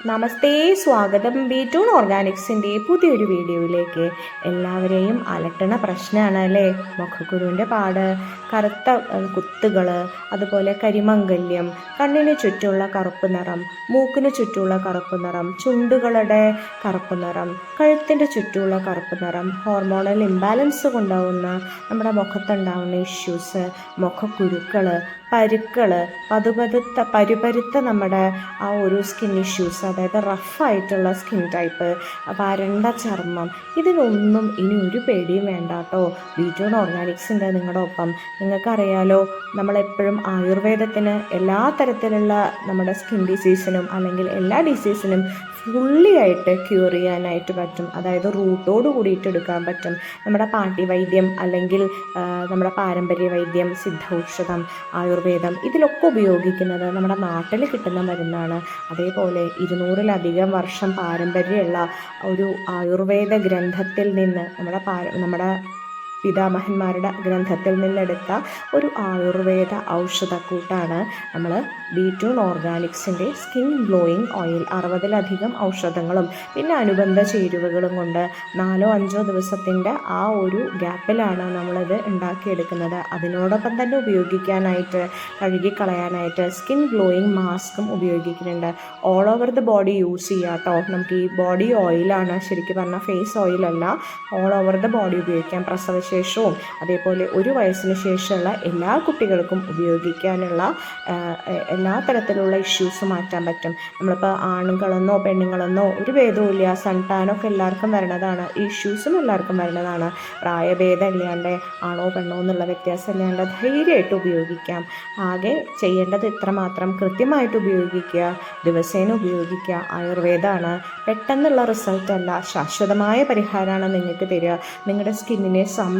നമസ്തേ സ്വാഗതം. B tune ഓർഗാനിക്സിന്റെ പുതിയൊരു വീഡിയോയിലേക്ക് എല്ലാവരെയും അലട്ടണ പ്രശ്നമാണ് അല്ലേ? മുഖക്കുരുവിന്റെ പാട് കറുത്ത കുത്തുകൾ അതുപോലെ കരിമംഗല്യം കണ്ണിന് ചുറ്റുമുള്ള കറുപ്പ് നിറം മൂക്കിന് ചുറ്റുമുള്ള കറുപ്പ് നിറം ചുണ്ടുകളുടെ കറുപ്പ് നിറം കഴുത്തിന്റെ ചുറ്റുമുള്ള കറുപ്പ് നിറം ഹോർമോണൽ ഇംബാലൻസ് കൊണ്ടാവുന്ന നമ്മുടെ മുഖത്തുണ്ടാവുന്ന ഇഷ്യൂസ് മുഖക്കുരുക്കൾ പരുക്കൾ പതുപതുത്ത പരുപരുത്ത നമ്മുടെ ആ ഒരു സ്കിൻ ഇഷ്യൂസ് അതായത് റഫായിട്ടുള്ള സ്കിൻ ടൈപ്പ് വരണ്ട ചർമ്മം ഇതിനൊന്നും ഇനി ഒരു പേടിയും വേണ്ട കേട്ടോ ബീറ്റോൺ ഓർഗാനിക്സിന്റെ നിങ്ങളുടെ ഒപ്പം. നിങ്ങൾക്കറിയാലോ നമ്മളെപ്പോഴും ആയുർവേദത്തിന് എല്ലാ തരത്തിലുള്ള നമ്മുടെ സ്കിൻ ഡിസീസിനും അല്ലെങ്കിൽ എല്ലാ ഡിസീസിനും ഫുള്ളി ആയിട്ട് ക്യൂർ ചെയ്യാനായിട്ട് പറ്റും. അതായത് റൂട്ടോട് കൂടിയിട്ട് എടുക്കാൻ പറ്റും. നമ്മുടെ പാട്ടി വൈദ്യം അല്ലെങ്കിൽ നമ്മുടെ പാരമ്പര്യ വൈദ്യം സിദ്ധൌഷധം ആയുർവേദം ഇതിലൊക്കെ ഉപയോഗിക്കുന്നത് നമ്മുടെ നാട്ടിൽ കിട്ടുന്ന മരുന്നാണ്. അതേപോലെ ഇരുന്നൂറിലധികം വർഷം പാരമ്പര്യമുള്ള ഒരു ആയുർവേദ ഗ്രന്ഥത്തിൽ നിന്ന് നമ്മുടെ നമ്മുടെ പിതാമഹന്മാരുടെ ഗ്രന്ഥത്തിൽ നിന്നെടുത്ത ഒരു ആയുർവേദ ഔഷധക്കൂട്ടാണ് നമ്മൾ ബീറ്റൂൺ ഓർഗാനിക്സിന്റെ സ്കിൻ ഗ്ലോയിങ് ഓയിൽ. അറുപതിലധികം ഔഷധങ്ങളും പിന്നെ അനുബന്ധ ചേരുവകളും കൊണ്ട് നാലോ അഞ്ചോ ദിവസത്തിന്റെ ആ ഒരു ഗ്യാപ്പിലാണ് നമ്മളിത് ഉണ്ടാക്കിയെടുക്കുന്നത്. അതിനോടൊപ്പം തന്നെ ഉപയോഗിക്കാനായിട്ട് കഴുകിക്കളയാനായിട്ട് സ്കിൻ ഗ്ലോയിങ് മാസ്കും ഉപയോഗിക്കുന്നുണ്ട്. All over the body use ചെയ്യാട്ടോ. നമുക്ക് ഈ ബോഡി ഓയിലാണ് ശരിക്കും പറഞ്ഞാൽ ഫേസ് ഓയിലല്ല ഓൾ ഓവർ ദ ബോഡി ഉപയോഗിക്കാം. പ്രസവശേഷവും അതേപോലെ ഒരു വയസ്സിന് ശേഷമുള്ള എല്ലാ കുട്ടികൾക്കും ഉപയോഗിക്കാനുള്ള എല്ലാ തരത്തിലുള്ള ഇഷ്യൂസ് മാറ്റാൻ പറ്റും. നമ്മളിപ്പോൾ ആണുങ്ങളെന്നോ പെണ്ണുങ്ങളെന്നോ ഒരു ഭേദവുമില്ല. സൺ ടാനൊക്കെ എല്ലാവർക്കും വരണതാണ്. ഇഷ്യൂസും എല്ലാവർക്കും വരണതാണ്. പ്രായഭേദം ഇല്ലാണ്ട് ആണോ പെണ്ണോ എന്നുള്ള വ്യത്യാസം ഇല്ലാണ്ട് ധൈര്യമായിട്ട് ഉപയോഗിക്കാം. ആകെ ചെയ്യേണ്ടത് ഇത്രമാത്രം കൃത്യമായിട്ട് ഉപയോഗിക്കുക. ദിവസേന ഉപയോഗിക്കുക. ആയുർവേദമാണ് പെട്ടെന്നുള്ള റിസൾട്ട് അല്ല. ശാശ്വതമായ പരിഹാരമാണ് നിങ്ങൾക്ക് തരിക. നിങ്ങളുടെ സ്കിന്നിനെ സംരക്ഷിച്ചു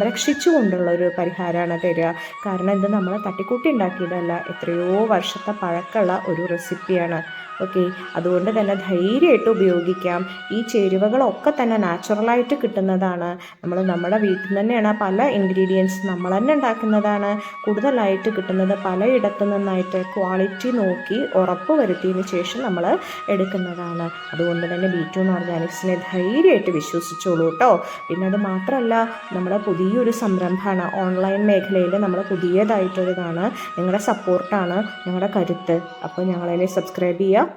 കൊണ്ടുള്ള ഒരു പരിഹാരമാണ് തരിക. കാരണം ഇത് നമ്മൾ തട്ടിക്കൂട്ടി ഉണ്ടാക്കിയതല്ല. എത്രയോ വർഷത്തെ പഴക്കമുള്ള ഒരു റെസിപ്പിയാണ് ഓക്കെ അതുകൊണ്ട് തന്നെ ധൈര്യമായിട്ട് ഉപയോഗിക്കാം. ഈ ചേരുവകളൊക്കെ തന്നെ നാച്ചുറലായിട്ട് കിട്ടുന്നതാണ്. നമ്മൾ നമ്മുടെ വീട്ടിൽ തന്നെയാണ് പല ഇൻഗ്രീഡിയൻസ് നമ്മൾ തന്നെ ഉണ്ടാക്കുന്നതാണ്. കൂടുതലായിട്ട് കിട്ടുന്നത് പലയിടത്തു നിന്നായിട്ട് ക്വാളിറ്റി നോക്കി ഉറപ്പ് വരുത്തിയതിന് ശേഷം നമ്മൾ എടുക്കുന്നതാണ്. അതുകൊണ്ട് തന്നെ ബീറ്റൂൺ ഓർഗാനിക്സിനെ ധൈര്യമായിട്ട് വിശ്വസിച്ചോളൂ കേട്ടോ. പിന്നെ അത് മാത്രമല്ല നമ്മുടെ പുതിയൊരു സംരംഭമാണ് ഓൺലൈൻ മേഖലയിൽ നമ്മൾ പുതിയതായിട്ടൊരിതാണ്. നിങ്ങളുടെ സപ്പോർട്ടാണ് ഞങ്ങളുടെ കരുത്ത്. അപ്പോൾ ഞങ്ങളതിനെ സബ്സ്ക്രൈബ് ചെയ്യുക.